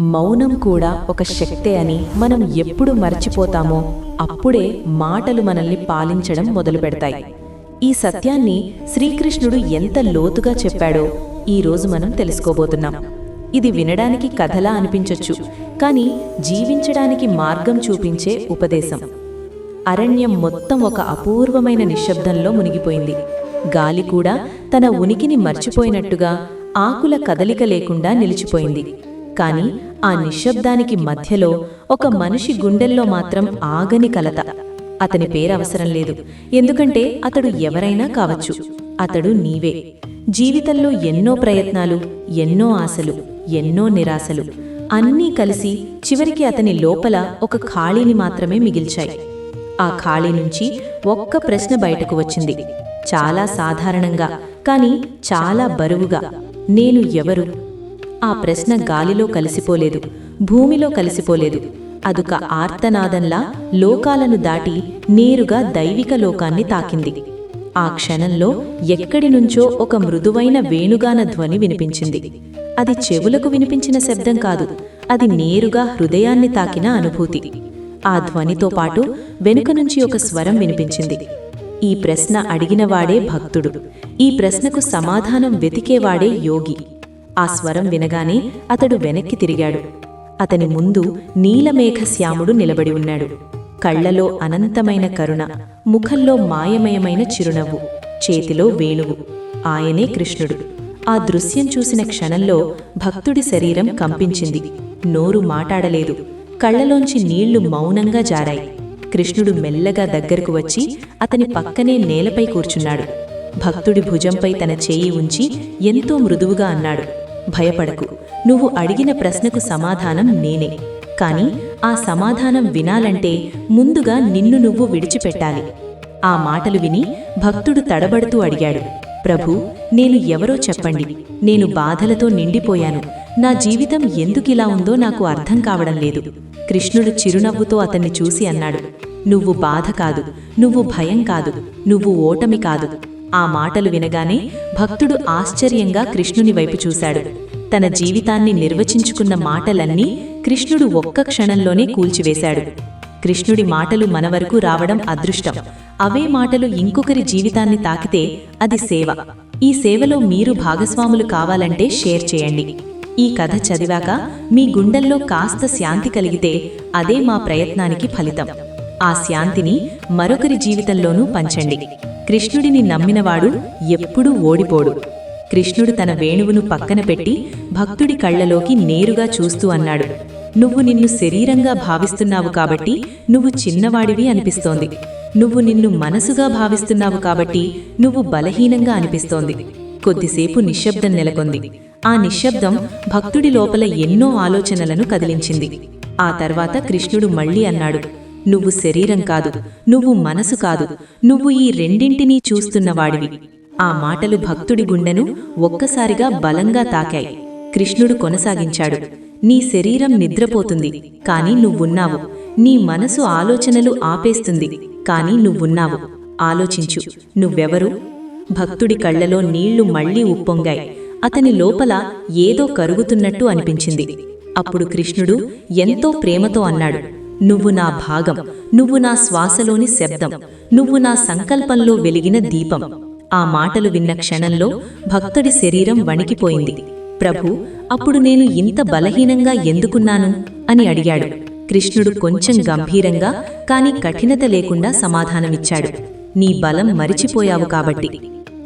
మౌనం కూడా ఒక శక్తే అని మనం ఎప్పుడు మర్చిపోతామో అప్పుడే మాటలు మనల్ని పాలించడం మొదలుపెడతాయి. ఈ సత్యాన్ని శ్రీకృష్ణుడు ఎంత లోతుగా చెప్పాడో ఈరోజు మనం తెలుసుకోబోతున్నాం. ఇది వినడానికి కథలా అనిపించొచ్చు కానీ జీవించడానికి మార్గం చూపించే ఉపదేశం. అరణ్యం మొత్తం ఒక అపూర్వమైన నిశ్శబ్దంలో మునిగిపోయింది. గాలి కూడా తన ఉనికిని మర్చిపోయినట్టుగా ఆకుల కదలిక లేకుండా నిలిచిపోయింది. కాని ఆ నిశ్శబ్దానికి మధ్యలో ఒక మనిషి గుండెల్లో మాత్రం ఆగని కలత. అతని పేరవసరం లేదు. ఎందుకంటే అతడు ఎవరైనా కావచ్చు. అతడు నీవే. జీవితంలో ఎన్నో ప్రయత్నాలు ఎన్నో ఆశలు ఎన్నో నిరాశలు అన్నీ కలిసి చివరికి అతని లోపల ఒక ఖాళీని మాత్రమే మిగిల్చాయి. ఆ ఖాళీ నుంచి ఒక్క ప్రశ్న బయటకు వచ్చింది. చాలా సాధారణంగా కాని చాలా బరువుగా. నేను ఎవరు? ఆ ప్రశ్న గాలిలో కలిసిపోలేదు భూమిలో కలిసిపోలేదు. అదొక ఆర్తనాదంలా లోకాలను దాటి నేరుగా దైవిక లోకాన్ని తాకింది. ఆ క్షణంలో ఎక్కడి నుంచో ఒక మృదువైన వేణుగాన ధ్వని వినిపించింది. అది చెవులకు వినిపించిన శబ్దం కాదు అది నేరుగా హృదయాన్ని తాకిన అనుభూతి. ఆ ధ్వనితో పాటు వెనుక నుంచి ఒక స్వరం వినిపించింది. ఈ ప్రశ్న అడిగినవాడే భక్తుడు. ఈ ప్రశ్నకు సమాధానం వెతికేవాడే యోగి. ఆ స్వరం వినగానే అతడు వెనక్కి తిరిగాడు. అతని ముందు నీలమేఘశ్యాముడు నిలబడి ఉన్నాడు. కళ్ళలో అనంతమైన కరుణ ముఖంలో మాయమయమైన చిరునవ్వు చేతిలో వేణువు. ఆయనే కృష్ణుడు. ఆ దృశ్యం చూసిన క్షణంలో భక్తుడి శరీరం కంపించింది. నోరు మాటాడలేదు. కళ్ళలోంచి నీళ్ళు మౌనంగా జారాయి. కృష్ణుడు మెల్లగా దగ్గరకు వచ్చి అతని పక్కనే నేలపై కూర్చున్నాడు. భక్తుడి భుజంపై తన చేయి ఉంచి ఎంతో మృదువుగా అన్నాడు. భయపడకు. నువ్వు అడిగిన ప్రశ్నకు సమాధానం నేనే. కాని ఆ సమాధానం వినాలంటే ముందుగా నిన్ను నువ్వు విడిచిపెట్టాలి. ఆ మాటలు విని భక్తుడు తడబడుతూ అడిగాడు. ప్రభు నేను ఎవరో చెప్పండి. నేను బాధలతో నిండిపోయాను. నా జీవితం ఎందుకిలా ఉందో నాకు అర్థం కావడం లేదు. కృష్ణుడు చిరునవ్వుతో అతన్ని చూసి అన్నాడు. నువ్వు బాధ కాదు. నువ్వు భయం కాదు. నువ్వు ఓటమి కాదు. ఆ మాటలు వినగానే భక్తుడు ఆశ్చర్యంగా కృష్ణుని వైపు చూశాడు. తన జీవితాన్ని నిర్వచించుకున్న మాటలన్నీ కృష్ణుడు ఒక్క క్షణంలోనే కూల్చివేశాడు. కృష్ణుడి మాటలు మన వరకు రావడం అదృష్టం. అవే మాటలు ఇంకొకరి జీవితాన్ని తాకితే అది సేవ. ఈ సేవలో మీరు భాగస్వాములు కావాలంటే షేర్ చేయండి. ఈ కథ చదివాక మీ గుండెల్లో కాస్త శాంతి కలిగితే అదే మా ప్రయత్నానికి ఫలితం. ఆ శాంతిని మరొకరి జీవితంలోనూ పంచండి. కృష్ణుడిని నమ్మినవాడు ఎప్పుడూ ఓడిపోడు. కృష్ణుడు తన వేణువును పక్కన పెట్టి భక్తుడి కళ్ళలోకి నేరుగా చూస్తూ అన్నాడు. నువ్వు నిన్ను శరీరంగా భావిస్తున్నావు కాబట్టి నువ్వు చిన్నవాడివి అనిపిస్తోంది. నువ్వు నిన్ను మనసుగా భావిస్తున్నావు కాబట్టి నువ్వు బలహీనంగా అనిపిస్తోంది. కొద్దిసేపు నిశ్శబ్దం నెలకొంది. ఆ నిశ్శబ్దం భక్తుడి లోపల ఎన్నో ఆలోచనలను కదిలించింది. ఆ తర్వాత కృష్ణుడు మళ్ళీ అన్నాడు. నువ్వు శరీరం కాదు నువ్వు మనసు కాదు నువ్వు ఈ రెండింటినీ చూస్తున్నవాడివి. ఆ మాటలు భక్తుడి గుండెను ఒక్కసారిగా బలంగా తాకాయి. కృష్ణుడు కొనసాగించాడు నీ శరీరం నిద్రపోతుంది కాని నువ్వున్నావు. నీ మనసు ఆలోచనలు ఆపేస్తుంది కాని నువ్వున్నావు. ఆలోచించు నువ్వెవరు? భక్తుడి కళ్ళలో నీళ్ళు మళ్ళీ ఉప్పొంగాయి. అతని లోపల ఏదో కరుగుతున్నట్టు అనిపించింది. అప్పుడు కృష్ణుడు ఎంతో ప్రేమతో అన్నాడు నువ్వు నా భాగం నువ్వు నా శ్వాసలోని శబ్దం నువ్వు నా సంకల్పంలో వెలిగిన దీపం. ఆ మాటలు విన్న క్షణంలో భక్తుడి శరీరం వణికిపోయింది. ప్రభు అప్పుడు నేను ఇంత బలహీనంగా ఎందుకున్నాను? అని అడిగాడు. కృష్ణుడు కొంచెం గంభీరంగా కాని కఠినత లేకుండా సమాధానమిచ్చాడు. నీ బలం మరిచిపోయావు కాబట్టి.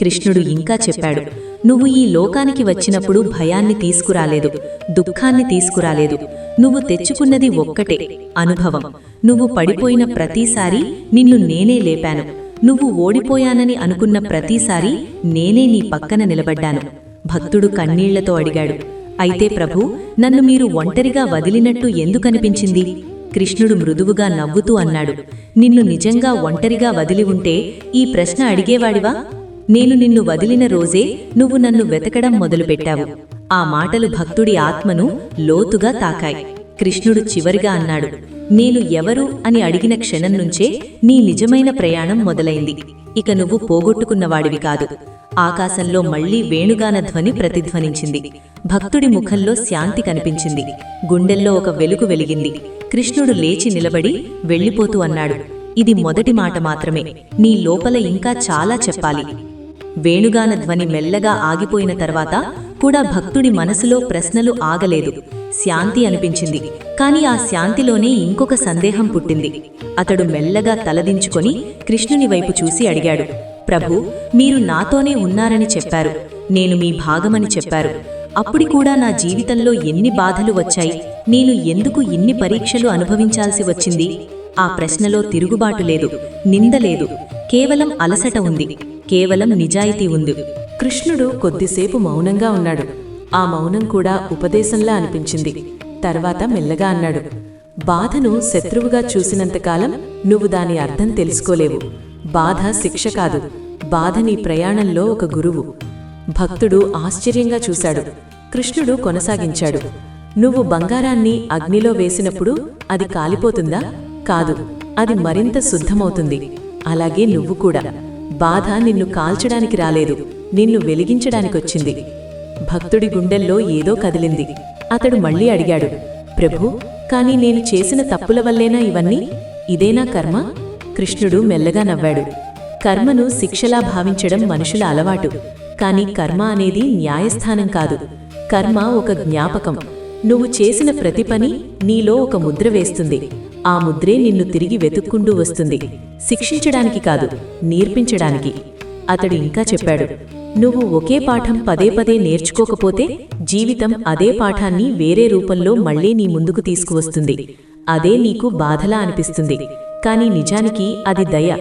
కృష్ణుడు ఇంకా చెప్పాడు. నువ్వు ఈ లోకానికి వచ్చినప్పుడు భయాన్ని తీసుకురాలేదు దుఃఖాన్ని తీసుకురాలేదు. నువ్వు తెచ్చుకున్నది ఒక్కటే అనుభవం. నువ్వు పడిపోయిన ప్రతిసారి నిన్ను నేనే లేపాను. నువ్వు ఓడిపోయానని అనుకున్న ప్రతిసారి నేనే నీ పక్కన నిలబడ్డాను. భక్తుడు కన్నీళ్ళతో అడిగాడు అయితే ప్రభు నన్ను మీరు ఒంటరిగా వదిలినట్టు ఎందుకనిపించింది? కృష్ణుడు మృదువుగా నవ్వుతూ అన్నాడు నిన్ను నిజంగా ఒంటరిగా వదిలి ఉంటే ఈ ప్రశ్న అడిగేవాడివా? నేను నిన్ను వదిలిన రోజే నువ్వు నన్ను వెతకడం మొదలుపెట్టావు. ఆ మాటలు భక్తుడి ఆత్మను లోతుగా తాకాయి. కృష్ణుడు చివరిగా అన్నాడు నేను ఎవరు అని అడిగిన క్షణం నుంచే నీ నిజమైన ప్రయాణం మొదలైంది. ఇక నువ్వు పోగొట్టుకున్నవాడివి కాదు. ఆకాశంలో మళ్ళీ వేణుగాన ధ్వని ప్రతిధ్వనించింది. భక్తుడి ముఖంలో శాంతి కనిపించింది. గుండెల్లో ఒక వెలుగు వెలిగింది. కృష్ణుడు లేచి నిలబడి వెళ్ళిపోతూ అన్నాడు ఇది మొదటి మాట మాత్రమే. నీ లోపల ఇంకా చాలా చెప్పాలి. వేణుగాన ధ్వని మెల్లగా ఆగిపోయిన తర్వాత కూడా భక్తుడి మనసులో ప్రశ్నలు ఆగలేదు. శాంతి అనిపించింది. కాని ఆ శాంతిలోనే ఇంకొక సందేహం పుట్టింది. అతడు మెల్లగా తలదించుకొని కృష్ణుని వైపు చూసి అడిగాడు ప్రభు మీరు నాతోనే ఉన్నారని చెప్పారు. నేను మీ భాగమని చెప్పారు. అప్పుడు కూడా నా జీవితంలో ఎన్ని బాధలు వచ్చాయి? నేను ఎందుకు ఇన్ని పరీక్షలు అనుభవించాల్సి వచ్చింది? ఆ ప్రశ్నలో తిరుగుబాటు లేదు నిందలేదు కేవలం అలసట ఉంది. కేవలం నిజాయితీ ఉంది. కృష్ణుడు కొద్దిసేపు మౌనంగా ఉన్నాడు. ఆ మౌనం కూడా ఉపదేశంలా అనిపించింది. తర్వాత మెల్లగా అన్నాడు బాధను శత్రువుగా చూసినంతకాలం నువ్వు దాని అర్థం తెలుసుకోలేవు. బాధ శిక్ష కాదు. బాధ నీ ప్రయాణంలో ఒక గురువు. భక్తుడు ఆశ్చర్యంగా చూశాడు. కృష్ణుడు కొనసాగించాడు నువ్వు బంగారాన్ని అగ్నిలో వేసినప్పుడు అది కాలిపోతుందా? కాదు. అది మరింత శుద్ధమవుతుంది. అలాగే నువ్వు కూడా. బాధ నిన్ను కాల్చడానికి రాలేదు నిన్ను వెలిగించడానికొచ్చింది. భక్తుడి గుండెల్లో ఏదో కదిలింది. అతడు మళ్ళీ అడిగాడు ప్రభు కాని నేను చేసిన తప్పుల వల్లేనా ఇవన్నీ? ఇదేనా కర్మ? కృష్ణుడు మెల్లగా నవ్వాడు. కర్మను శిక్షలా భావించడం మనుషుల అలవాటు కాని కర్మ అనేది న్యాయస్థానం కాదు. కర్మ ఒక జ్ఞాపకం. నువ్వు చేసిన ప్రతి పని నీలో ఒక ముద్ర వేస్తుంది. ఆ ముద్రే నిన్ను తిరిగి వెతుక్కుంటూ వస్తుంది. శిక్షించడానికి కాదు నేర్పించడానికి. అతడు ఇంకా చెప్పాడు నువ్వు ఒకే పాఠం పదే పదే నేర్చుకోకపోతే జీవితం అదే పాఠాన్ని వేరే రూపంలో మళ్ళీ నీ ముందుకు తీసుకువస్తుంది. అదే నీకు బాధలా అనిపిస్తుంది. కాని నిజానికి అది దయ.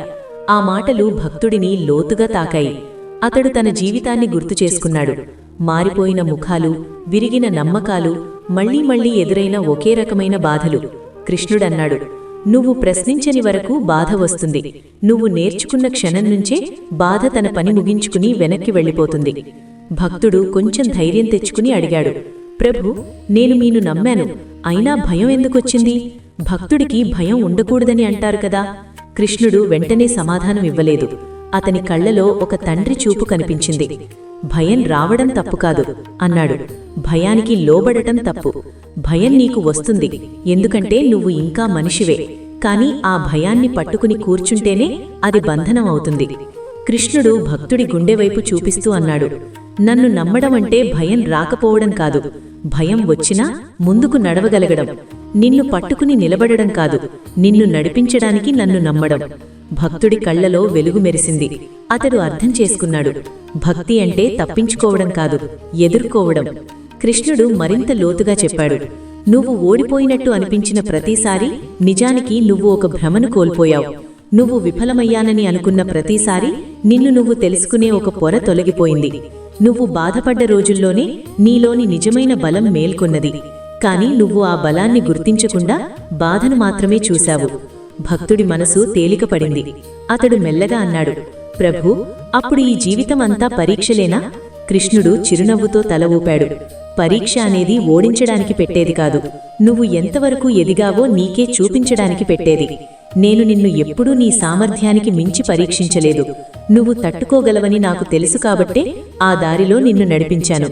ఆ మాటలు భక్తుడిని లోతుగా తాకాయి. అతడు తన జీవితాన్ని గుర్తు చేసుకున్నాడు. మారిపోయిన ముఖాలు విరిగిన నమ్మకాలు మళ్ళీ మళ్ళీ ఎదురైన ఒకే రకమైన బాధలు. కృష్ణుడన్నాడు. నువ్వు ప్రశ్నించని వరకు బాధ వస్తుంది. నువ్వు నేర్చుకున్న క్షణం నుంచే బాధ తన పని ముగించుకుని వెనక్కి వెళ్ళిపోతుంది. భక్తుడు కొంచెం ధైర్యం తెచ్చుకుని అడిగాడు. ప్రభు నేను మీను నమ్మాను. అయినా భయం ఎందుకొచ్చింది? భక్తుడికి భయం ఉండకూడదని అంటారు కదా. కృష్ణుడు వెంటనే సమాధానం ఇవ్వలేదు. అతని కళ్ళలో ఒక తండ్రి చూపు కనిపించింది. భయం రావడం తప్పు కాదు అన్నాడు. భయానికి లోబడటం తప్పు. భయం నీకు వస్తుంది. ఎందుకంటే నువ్వు ఇంకా మనిషివే. కాని ఆ భయాన్ని పట్టుకుని కూర్చుంటేనే అది బంధనం అవుతుంది. కృష్ణుడు భక్తుడి గుండెవైపు చూపిస్తూ అన్నాడు. నన్ను నమ్మడం అంటే భయం రాకపోవడం కాదు. భయం వచ్చినా ముందుకు నడవగలగడం. నిన్ను పట్టుకుని నిలబడడం కాదు. నిన్ను నడిపించడానికి నన్ను నమ్మడం. భక్తుడి కళ్ళలో వెలుగు మెరిసింది. అతడు అర్థం చేసుకున్నాడు. భక్తి అంటే తప్పించుకోవడం కాదు ఎదుర్కోవడం. కృష్ణుడు మరింత లోతుగా చెప్పాడు. నువ్వు ఓడిపోయినట్టు అనిపించిన ప్రతిసారి నిజానికి నువ్వు ఒక భ్రమను కోల్పోయావు. నువ్వు విఫలమయ్యానని అనుకున్న ప్రతిసారి నిన్ను నువ్వు తెలుసుకునే ఒక పొర తొలగిపోయింది. నువ్వు బాధపడ్డ రోజుల్లోనే నీలోని నిజమైన బలం మేల్కొన్నది. కాని నువ్వు ఆ బలాన్ని గుర్తించకుండా బాధను మాత్రమే చూశావు. భక్తుడి మనసు తేలికపడింది. అతడు మెల్లగా అన్నాడు ప్రభు అప్పుడు ఈ జీవితమంతా పరీక్షలేనా? కృష్ణుడు చిరునవ్వుతో తల ఊపాడు. పరీక్ష అనేది ఓడించడానికి పెట్టేది కాదు. నువ్వు ఎంతవరకు ఎదిగావో నీకే చూపించడానికి పెట్టేది. నేను నిన్ను ఎప్పుడూ నీ సామర్థ్యానికి మించి పరీక్షించలేదు. నువ్వు తట్టుకోగలవని నాకు తెలుసు కాబట్టే ఆ దారిలో నిన్ను నడిపించాను.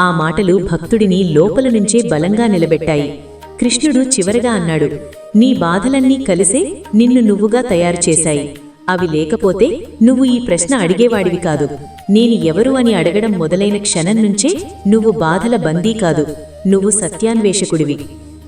ఆ మాటలు భక్తుడిని లోపల నుంచే బలంగా నిలబెట్టాయి. కృష్ణుడు చివరగా అన్నాడు నీ బాధలన్నీ కలిసే నిన్ను నువ్వుగా తయారు చేశాయి. అవి లేకపోతే నువ్వు ఈ ప్రశ్న అడిగేవాడివి కాదు. నేను ఎవరు అని అడగడం మొదలైన క్షణం నుంచే నువ్వు బాధల బందీ కాదు. నువ్వు సత్యాన్వేషకుడివి.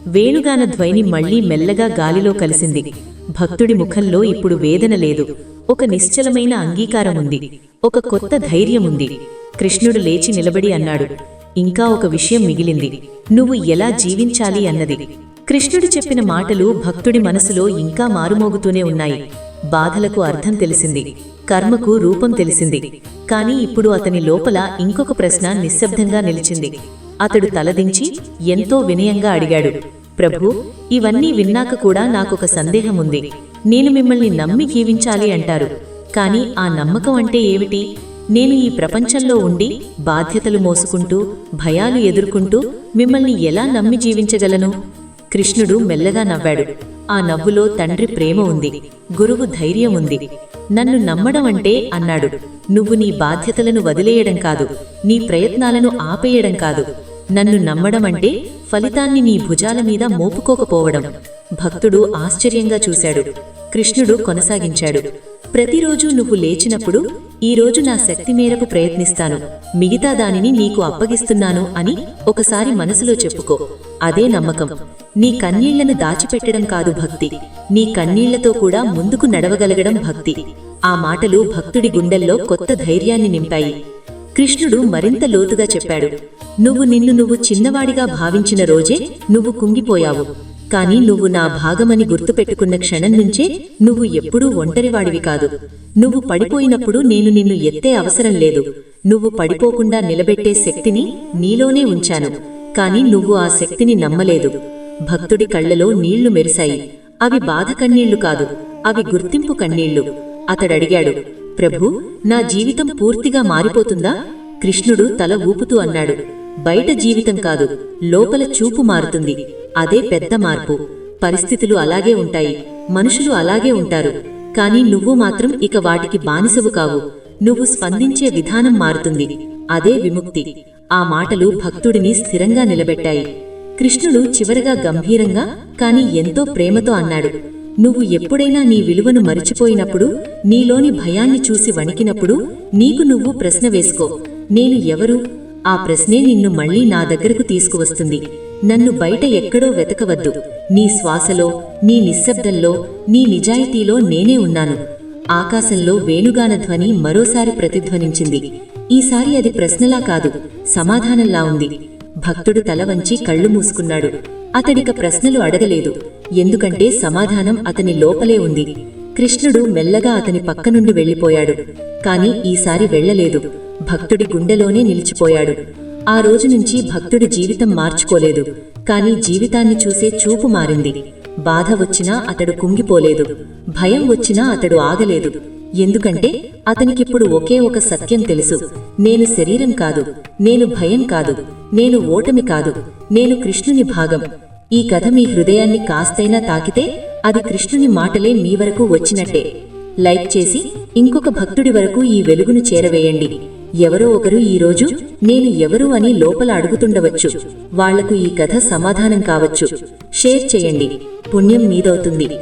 వేణుగాన ధ్వని మళ్ళీ మెల్లగా గాలిలో కలిసింది. భక్తుడి ముఖంలో ఇప్పుడు వేదన లేదు. ఒక నిశ్చలమైన అంగీకారం ఉంది ఒక కొత్త ధైర్యం ఉంది కృష్ణుడు లేచి నిలబడి అన్నాడు ఇంకా ఒక విషయం మిగిలింది. నువ్వు ఎలా జీవించాలి అన్నది. కృష్ణుడు చెప్పిన మాటలు భక్తుడి మనసులో ఇంకా మారుమోగుతూనే ఉన్నాయి. బాధలకు అర్థం తెలిసింది. కర్మకు రూపం తెలిసింది. కాని ఇప్పుడు అతని లోపల ఇంకొక ప్రశ్న నిశ్శబ్దంగా నిలిచింది. అతడు తలదించి ఎంతో వినయంగా అడిగాడు. ప్రభు ఇవన్నీ విన్నాక కూడా నాకొక సందేహం ఉంది. నేను మిమ్మల్ని నమ్మి జీవించాలి అంటారు. కాని ఆ నమ్మకం అంటే ఏమిటి? నేను ఈ ప్రపంచంలో ఉండి బాధ్యతలు మోసుకుంటూ భయాలు ఎదుర్కొంటూ మిమ్మల్ని ఎలా నమ్మి జీవించగలను? కృష్ణుడు మెల్లగా నవ్వాడు. ఆ నవ్వులో తండ్రి ప్రేమ ఉంది. గురువు ధైర్యం ఉంది. నన్ను నమ్మడం అంటే అన్నాడు. నువ్వు నీ బాధ్యతలను వదిలేయడం కాదు. నీ ప్రయత్నాలను ఆపేయడం కాదు. నన్ను నమ్మడం అంటే ఫలితాన్ని నీ భుజాల మీద మోపుకోకపోవడం. భక్తుడు ఆశ్చర్యంగా చూశాడు. కృష్ణుడు కొనసాగించాడు. ప్రతిరోజు నువ్వు లేచినప్పుడు ఈరోజు నా శక్తి మేరకు ప్రయత్నిస్తాను. మిగతా దానిని నీకు అప్పగిస్తున్నాను అని ఒకసారి మనసులో చెప్పుకో. అదే నమ్మకం. నీ కన్నీళ్ళను దాచిపెట్టడం కాదు భక్తి. నీ కన్నీళ్ళతో కూడా ముందుకు నడవగలగడం భక్తి. ఆ మాటలు భక్తుడి గుండెల్లో కొత్త ధైర్యాన్ని నింపాయి. కృష్ణుడు మరింత లోతుగా చెప్పాడు నువ్వు నిన్ను నువ్వు చిన్నవాడిగా భావించిన రోజే నువ్వు కుంగిపోయావు. కాని నువ్వు నా భాగమని గుర్తుపెట్టుకున్న క్షణం నుంచే నువ్వు ఎప్పుడూ ఒంటరివాడివి కాదు. నువ్వు పడిపోయినప్పుడు నేను నిన్ను ఎత్తే అవసరం లేదు. నువ్వు పడిపోకుండా నిలబెట్టే శక్తిని నీలోనే ఉంచాను. కాని నువ్వు ఆ శక్తిని నమ్మలేదు. భక్తుడి కళ్ళలో నీళ్ళు మెరిశాయి. అవి బాధ కన్నీళ్ళు కాదు అవి గుర్తింపు కన్నీళ్ళు. అతడడిగాడు ప్రభు నా జీవితం పూర్తిగా మారిపోతుందా? కృష్ణుడు తల ఊపుతూ అన్నాడు. బయట జీవితం కాదు లోపల చూపు మారుతుంది. అదే పెద్ద మార్పు. పరిస్థితులు అలాగే ఉంటాయి. మనుషులు అలాగే ఉంటారు. కాని నువ్వు మాత్రం ఇక వాటికి బానిసవు కావు. నువ్వు స్పందించే విధానం మారుతుంది. అదే విముక్తి. ఆ మాటలు భక్తుడిని స్థిరంగా నిలబెట్టాయి. కృష్ణుడు చివరగా గంభీరంగా కాని ఎంతో ప్రేమతో అన్నాడు. నువ్వు ఎప్పుడైనా నీ విలువను మరిచిపోయినప్పుడు నీలోని భయాన్ని చూసి వణికినప్పుడు నీకు నువ్వు ప్రశ్న వేసుకో. నేను ఎవరు? ఆ ప్రశ్నే నిన్ను మళ్ళీ నా దగ్గరకు తీసుకువస్తుంది. నన్ను బయట ఎక్కడో వెతకవద్దు. నీ శ్వాసలో నీ నిశ్శబ్దంలో నీ నిజాయితీలో నేనే ఉన్నాను. ఆకాశంలో వేణుగాన ధ్వని మరోసారి ప్రతిధ్వనించింది. ఈసారి అది ప్రశ్నలా కాదు సమాధానంలా ఉంది. భక్తుడు తల వంచి కళ్ళు మూసుకున్నాడు. అతడిక ప్రశ్నలు అడగలేదు. ఎందుకంటే సమాధానం అతని లోపలే ఉంది. కృష్ణుడు మెల్లగా అతని పక్క నుండి వెళ్ళిపోయాడు. కాని ఈసారి వెళ్ళలేదు. భక్తుడి గుండెలోనే నిలిచిపోయాడు. ఆ రోజు నుంచి భక్తుడి జీవితం మార్చుకోలేదు. కాని జీవితాన్ని చూసే చూపు మారింది. బాధ వచ్చినా అతడు కుంగిపోలేదు. భయం వచ్చినా అతడు ఆగలేదు. ఎందుకంటే అతనికిప్పుడు ఒకే ఒక సత్యం తెలుసు. నేను శరీరం కాదు నేను భయం కాదు నేను ఓటమి కాదు నేను కృష్ణుని భాగం. ఈ కథ మీ హృదయాన్ని కాస్తైనా తాకితే అది కృష్ణుని మాటలే మీ వరకు వచ్చినట్టే. లైక్ చేసి ఇంకొక భక్తుడి వరకు ఈ వెలుగును చేరవేయండి. ఎవరో ఒకరు ఈరోజు నేను ఎవరు అని లోపల అడుగుతుండవచ్చు. వాళ్ళకు ఈ కథ సమాధానం కావచ్చు. షేర్ చేయండి. పుణ్యం మీదవుతుంది.